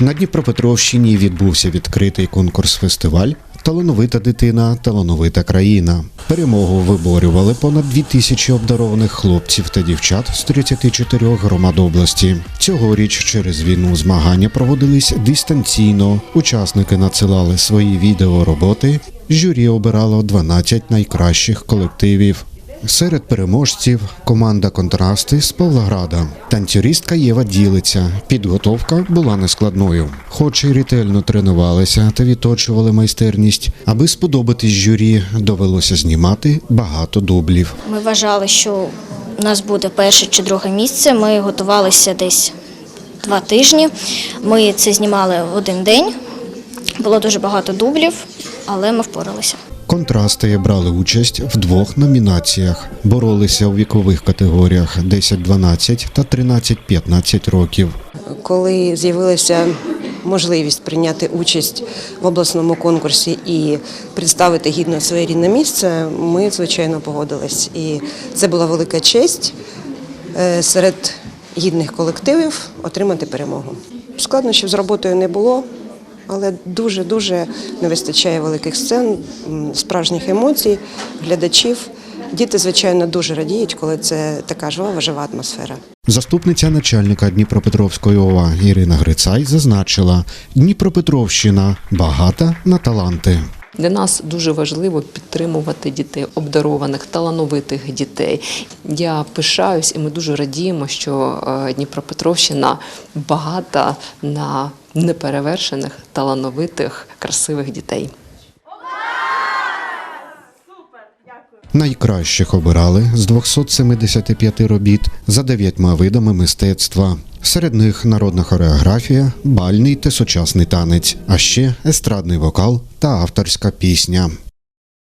На Дніпропетровщині відбувся відкритий конкурс-фестиваль Талановита дитина, талановита країна. Перемогу виборювали понад дві тисячі обдарованих хлопців та дівчат з 34 громад області. Цьогоріч через війну змагання проводились дистанційно. Учасники надсилали свої відеороботи. Журі обирало 12 найкращих колективів. Серед переможців команда Контрасти з Павлограда. Танцюристка Єва ділиться. Підготовка була нескладною. Хоч і ретельно тренувалися та відточували майстерність, аби сподобатись журі, довелося знімати багато дублів. Ми вважали, що у нас буде перше чи друге місце. Ми готувалися десь два тижні. Ми це знімали в один день. Було дуже багато дублів, але ми впоралися. Контрасти брали участь в двох номінаціях, боролися у вікових категоріях 10-12 та 13-15 років. коли з'явилася можливість прийняти участь в обласному конкурсі і представити гідно своє рідне місце, ми звичайно погодились. І це була велика честь е, серед гідних колективів отримати перемогу. Складнощів з роботою не було, але дуже дуже не вистачає великих сцен, справжніх емоцій, глядачів. Діти, звичайно, дуже радіють, коли це така жива, жива атмосфера. Заступниця начальника Дніпропетровської ОВА Ірина Грицай зазначила, Дніпропетровщина багата на таланти. Для нас дуже важливо підтримувати дітей, обдарованих, талановитих дітей. Я пишаюсь, і ми дуже радіємо, що е, Дніпропетровщина багата на неперевершених, талановитих, красивих дітей. Найкращих обирали з 275 робіт за дев'ятьма видами мистецтва. Серед них народна хореографія, бальний та сучасний танець, а ще естрадний вокал та авторська пісня.